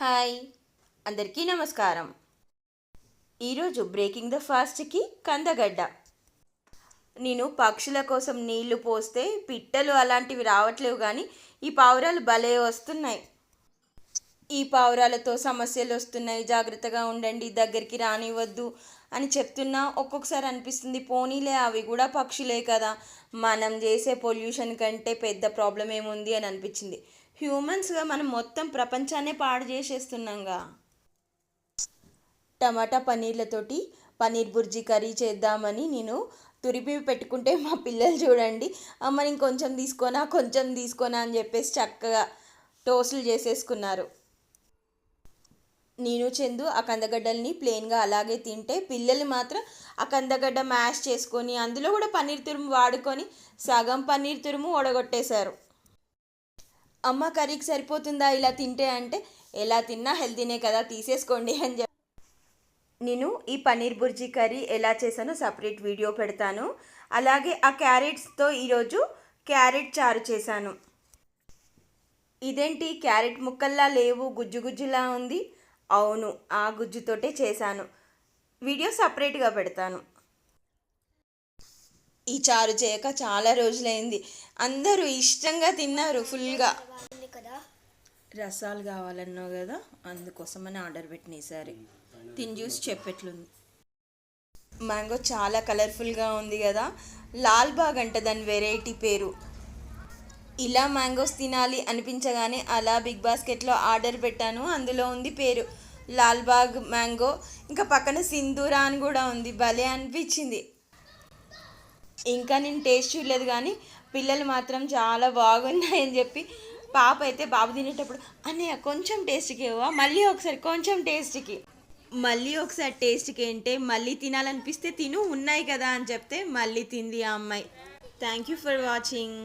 Hi అందరికీ నమస్కారం. ఈరోజు బ్రేకింగ్ ద ఫాస్ట్కి కందగడ్డ. నేను పక్షుల కోసం నీళ్ళు పోస్తే పిట్టలు అలాంటివి రావట్లేవు కానీ ఈ పావురాలు భలే వస్తున్నాయి. ఈ పావురాలతో సమస్యలు వస్తున్నాయి. జాగ్రత్తగా ఉండండి దగ్గరికి రానివ్వద్దు అని చెప్తున్నా ఒక్కొక్కసారి అనిపిస్తుంది. పోనీలే అవి కూడా పక్షులే కదా. మనం చేసే పొల్యూషన్ కంటే పెద్ద ప్రాబ్లం ఏముంది అని అనిపించింది. హ్యూమన్స్గా మనం మొత్తం ప్రపంచాన్నే పాడు చేసేస్తున్నాంగా. టమాటా పన్నీర్లతోటి పన్నీర్ బుర్జీ కర్రీ చేద్దామని నేను తురిపి పెట్టుకుంటే మా పిల్లలు చూడండి అమ్మ నేను కొంచెం తీసుకోనా కొంచెం తీసుకోనా అని చెప్పేసి చక్కగా టోస్టులు చేసేసుకున్నారు. నేను చందు ఆ కందగడ్డల్ని ప్లెయిన్గా అలాగే తింటే పిల్లలు మాత్రం ఆ కందగడ్డ మ్యాష్ చేసుకొని అందులో కూడా పన్నీర్ తురుము వాడుకొని సగం పన్నీర్ తురుము ఒడగొట్టేశారు అమ్మ కర్రీకి సరిపోతుందా ఇలా తింటే అంటే ఎలా తిన్నా హెల్తీనే కదా తీసేసుకోండి అని చెప్పి. నేను ఈ పన్నీర్ బుర్జీ కర్రీ ఎలా చేశానో సపరేట్ వీడియో పెడతాను. అలాగే ఆ క్యారెట్స్తో ఈరోజు క్యారెట్ చారు చేశాను. ఇదేంటి? క్యారెట్ ముక్కల్లా లేవు గుజ్జు గుజ్జులా ఉంది. అవును ఆ గుజ్జుతోటే చేశాను. వీడియో సపరేట్గా పెడతాను. ఈ చారు చేయక చాలా రోజులైంది. అందరూ ఇష్టంగా తిన్నారు ఫుల్గా. కదా రసాలు కావాలన్నావు కదా అందుకోసమని ఆర్డర్ పెట్టిన ఈసారి తిని చూసి చెప్పెట్లుంది. మ్యాంగో చాలా కలర్ఫుల్గా ఉంది కదా లాల్ బాగ్ అంట దాని వెరైటీ పేరు. ఇలా మ్యాంగోస్ తినాలి అనిపించగానే అలా బిగ్ బాస్కెట్లో ఆర్డర్ పెట్టాను అందులో ఉంది పేరు. లాల్బాగ్ మ్యాంగో. ఇంకా పక్కన సింధూరా అని కూడా ఉంది భలే అనిపించింది. ఇంకా నేను టేస్ట్ చూడలేదు కానీ పిల్లలు మాత్రం చాలా బాగున్నాయని చెప్పి పాప అయితే బాబు తినేటప్పుడు అన్నయ్య కొంచెం టేస్ట్కి ఇవ్వా మళ్ళీ ఒకసారి కొంచెం టేస్ట్కి మళ్ళీ ఒకసారి టేస్ట్కి ఏంటే మళ్ళీ తినాలనిపిస్తే తిను ఉన్నాయి కదా అని చెప్తే మళ్ళీ తింది ఆ అమ్మాయి. Thank you for watching